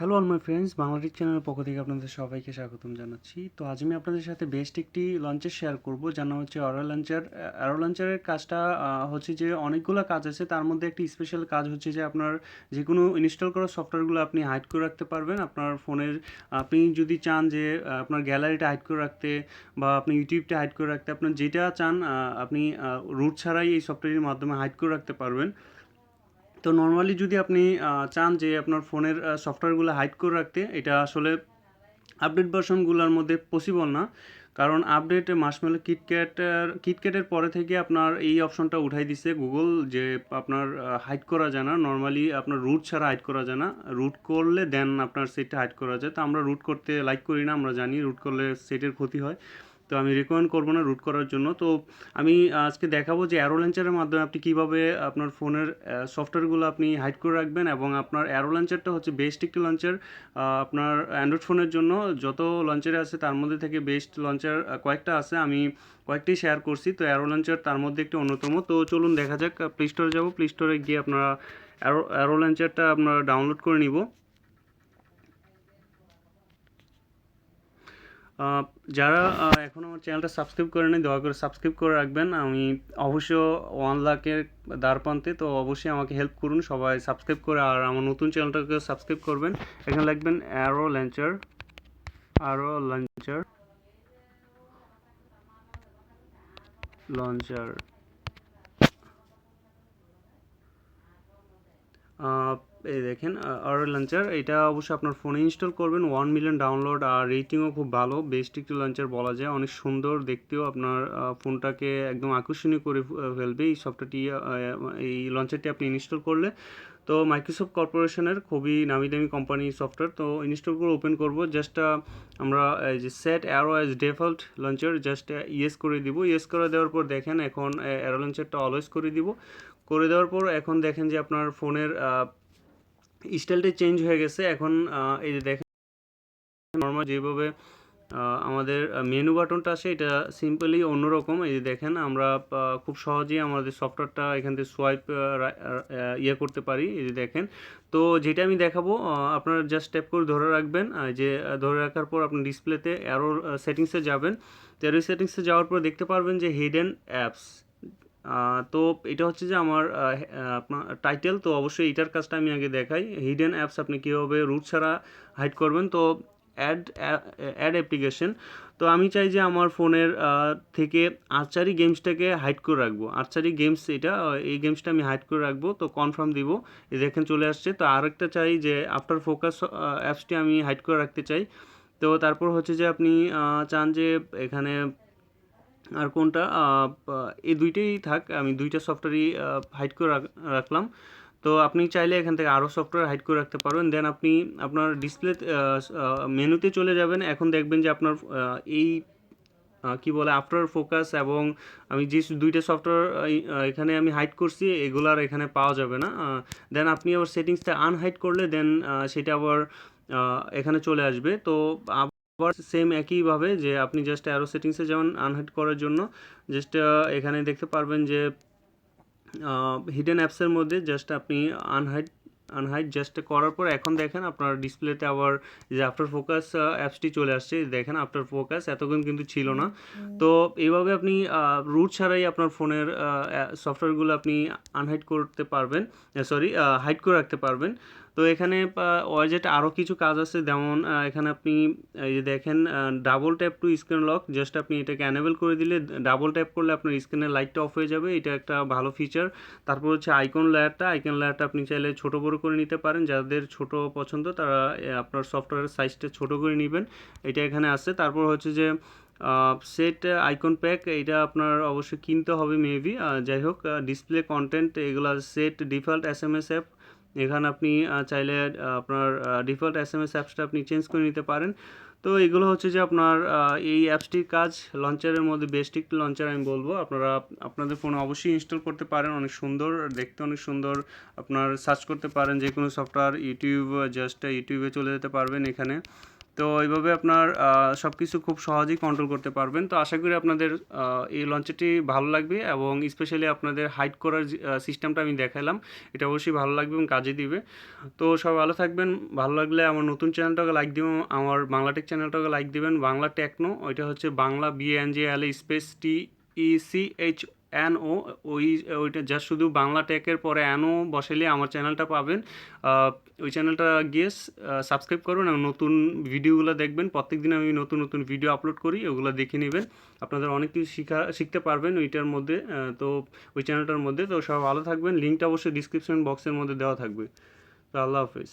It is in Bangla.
Hello all my friends Bangladesh চ্যানেলের পক্ষ থেকে আপনাদের সবাইকে স্বাগতম জানাচ্ছি। তো আজ আমি আপনাদের সাথে বেস্ট একটি লঞ্চের শেয়ার করব যার নাম হচ্ছে অরো লঞ্চার অ্যারো লঞ্চারের কাজটা হচ্ছে যে অনেকগুলো কাজ আছে, তার মধ্যে একটি স্পেশাল কাজ হচ্ছে যে আপনার যে কোনো ইনস্টল করা সফটওয়্যারগুলো আপনি হাইড করে রাখতে পারবেন। আপনার ফোনের আপনি যদি চান যে আপনার গ্যালারিটা হাইড করে রাখতে বা আপনি ইউটিউবটা হাইড করে রাখতে, আপনার যেটা চান আপনি রুট ছাড়াই এই সফটওয়্যারের মাধ্যমে হাইড করে রাখতে পারবেন। তো নর্মালি যদি আপনি চান যে আপনার ফোনের সফটওয়্যারগুলো হাইড করে রাখতে, এটা আসলে আপডেট ভার্সনগুলোর মধ্যে পসিবল না। কারণ আপডেট মাসমেলো কিটক্যাটের কিটক্যাটের পরে থেকে আপনার এই অপশনটা উঠাই দিছে গুগল যে আপনার হাইড করা যায় না। নর্মালি আপনার রুট ছাড়া হাইড করা যায় না। রুট করলে দেন আপনার সেটটা হাইড করা যায়। তো আমরা রুট করতে লাইক করি না, আমরা জানি রুট করলে সেটের ক্ষতি হয়। তো আমি রেকমেন্ড করব না রুট করার জন্য। তো আমি আজকে দেখাবো যে অ্যারো লঞ্চারের মাধ্যমে আপনি কীভাবে আপনার ফোনের সফটওয়্যারগুলো আপনি হাইড করে রাখবেন এবং আপনার অ্যারো লঞ্চারটা হচ্ছে বেস্ট একটি লঞ্চার আপনার অ্যান্ড্রয়েড ফোনের জন্য। যত লঞ্চার আছে তার মধ্যে থেকে বেস্ট লঞ্চার কয়েকটা আছে, আমি কয়েকটি শেয়ার করছি। তো অ্যারো লঞ্চার তার মধ্যে একটি অন্যতম। তো চলুন দেখা যাক প্লে স্টোরে যাব। প্লে স্টোরে গিয়ে আপনারা অ্যারো অ্যারো লঞ্চারটা আপনারা ডাউনলোড করে নিব। যারা এখনও আমার চ্যানেলটা সাবস্ক্রাইব করে নেই দয়া করে সাবস্ক্রাইব করে রাখবেন। আমি অবশ্য ওয়ান লাখের দ্বার প্রান্তে, তো অবশ্যই আমাকে হেল্প করুন সবাই সাবস্ক্রাইব করে, আর আমার নতুন চ্যানেলটাকে সাবস্ক্রাইব করবেন। এখানে লিখবেন অ্যারো লঞ্চার আরও লঞ্চার লঞ্চার এই দেখেন অর লঞ্চার এটা অবশ্যই আপনার ফোনে ইনস্টল করবেন। ওয়ান মিলিয়ন ডাউনলোড আর রেটিংও খুব ভালো। বেস্ট একটি লঞ্চার বলা যায়। অনেক সুন্দর, দেখতেও আপনার ফোনটাকে একদম আকর্ষণীয় করে ফেলবে। এই সফটওয়্যারটি এই লঞ্চারটি আপনি ইনস্টল করলে। তো মাইক্রোসফট কর্পোরেশনের খুবই নামি দামি কোম্পানি সফটওয়্যার তো ইনস্টল করে ওপেন করব। জাস্ট আমরা যে set arrow as default launcher just yes করে দিব। ইয়েস করে দেওয়ার পর দেখেন, এখন অ্যারো লঞ্চারটা অলওয়েজ করে দিব। করে দেওয়ার পর এখন দেখেন যে আপনার ফোনের স্টাইলটা চেঞ্জ হয়ে গেছে। এখন এই যে দেখেন নর্মাল যেভাবে আমাদের মেনু বাটনটা আছে এটা সিম্পলি অন্যরকম। এই যে দেখেন, আমরা খুব সহজেই আমাদের সফটওয়্যারটা এখান থেকে সোয়াইপ ইয়ে করতে পারি। এই যে দেখেন, তো যেটা আমি দেখাবো আপনারা জাস্ট ট্যাপ করে ধরে রাখবেন। যে, ধরে রাখার পর আপনি ডিসপ্লেতে অ্যারো সেটিংসে যাবেন। অ্যারো সেটিংসে যাওয়ার পর দেখতে পারবেন যে হিডেন অ্যাপস তো এটা হচ্ছে যে আমার আপনার টাইটেল তো অবশ্যই এটার কাজটা আমি আগে দেখাই। হিডেন অ্যাপস আপনি কীভাবে রুট ছাড়া হাইড করবেন, তো অ্যাড অ্যাড অ্যাপ্লিকেশন তো আমি চাই যে আমার ফোনের থেকে আর্চারি গেমসটাকে হাইড করে রাখব। আর্চারি গেমস এটা এই গেমসটা আমি হাইড করে রাখব, তো কনফার্ম দিব। দেখেন চলে আসছে। তো আরেকটা চাই যে আফটার ফোকাস অ্যাপসটি আমি হাইড করে রাখতে চাই। তো তারপর হচ্ছে যে আপনি চান যে এখানে আর কোনটা? এই দুইটাই থাক, আমি দুইটা সফটওয়্যারই হাইড করে রাখ- রাখলাম। তো আপনি চাইলে এখান থেকে আরও সফটওয়্যার হাইড করে রাখতে পারবেন। দেন আপনি আপনার ডিসপ্লে মেনুতে চলে যাবেন। এখন দেখবেন যে আপনার এই কি বলে আফটার ফোকাস এবং আমি যে দুইটা সফটওয়্যার এখানে আমি হাইড করছি এগুলো আর এখানে পাওয়া যাবে না। দেন আপনি আবার সেটিংসটা আনহাইড করলে দেন সেটা আবার এখানে চলে আসবে। তো আবার সেম একইভাবে যে আপনি জাস্ট অ্যারো সেটিংসে যেমন আনহাইড করার জন্য। জাস্ট এখানে দেখতে পারবেন যে হিডেন অ্যাপসের মধ্যে জাস্ট আপনি আনহাইড আনহাইড জাস্ট করার পর এখন দেখেন আপনার ডিসপ্লেতে আবার যে আফটার ফোকাস অ্যাপসটি চলে আসছে। দেখেন আফটার ফোকাস এতক্ষণ কিন্তু ছিল না। তো এইভাবে আপনি রুট ছাড়াই আপনার ফোনের সফটওয়্যারগুলো আপনি আনহাইড করতে পারবেন সরি হাইড করে রাখতে পারবেন। তো এখানে ওয়াজেট আরও কিছু কাজ আছে। যেমন এখানে আপনি এই যে দেখেন double tap to screen lock just আপনি এটাকে অ্যানেবল করে দিলে ডাবল ট্যাপ করলে আপনার স্ক্রিনের লাইটটা অফ হয়ে যাবে। এটা একটা ভালো ফিচার তারপর হচ্ছে আইকন লেয়ারটা আইকন লেয়ারটা আপনি চাইলে ছোটো বড় করে নিতে পারেন। যাদের ছোট পছন্দ তারা আপনার সফটওয়্যারের সাইজটা ছোট করে নেবেন। এটা এখানে আছে। তারপর হচ্ছে যে সেট আইকন প্যাক এটা আপনার অবশ্যই কিনতে হবে মেবি যাই হোক ডিসপ্লে কন্টেন্ট এগুলো set default S M S app এখানে আপনি চাইলে আপনার ডিফল্ট এস এম এস অ্যাপসটা আপনি চেঞ্জ করে নিতে পারেন। তো এগুলো হচ্ছে যে আপনার এই অ্যাপসটির কাজ লঞ্চারের মধ্যে বেস্ট একটি লঞ্চার আমি বলব। আপনারা, আপনাদের ফোনে অবশ্যই ইনস্টল করতে পারেন, অনেক সুন্দর, দেখতে অনেক সুন্দর। আপনার সার্চ করতে পারেন যে কোনো সফটওয়্যার ইউটিউব জাস্ট ইউটিউবে চলে যেতে পারবেন এখানে। তো এইভাবে আপনার সব কিছু খুব সহজেই কন্ট্রোল করতে পারবেন। তো আশা করি আপনাদের এই লঞ্চারটি ভালো লাগবে এবং স্পেশালি আপনাদের হাইড করার সিস্টেমটা আমি দেখালাম, এটা অবশ্যই ভালো লাগবে এবং কাজে দিবে। তো সব ভালো থাকবেন। ভালো লাগলে আমার নতুন চ্যানেলটাকে লাইক দিবেন, আমার বাংলা টেক চ্যানেলটাকে লাইক দিবেন। বাংলা টেকনো ওইটা হচ্ছে Bangla B N J L space T E C H N O, ওই, ওইটা জাস্ট শুধু বাংলা টেকের পরে এনও বসালে আমার চ্যানেলটা পাবেন। ওই চ্যানেলটা গিয়ে সাবস্ক্রাইব করবেন এবং নতুন ভিডিওগুলো দেখবেন। প্রত্যেক দিন আমি নতুন নতুন ভিডিও আপলোড করি, ওগুলো দেখে নেবেন। আপনাদের অনেক কিছু শিখা, শিখতে পারবেন ওইটার মধ্যে। তো ওই চ্যানেলটার মধ্যে। তো সব ভালো থাকবেন। লিঙ্কটা অবশ্যই ডিসক্রিপশন বক্সের মধ্যে দেওয়া থাকবে। তো আল্লাহ হাফেজ।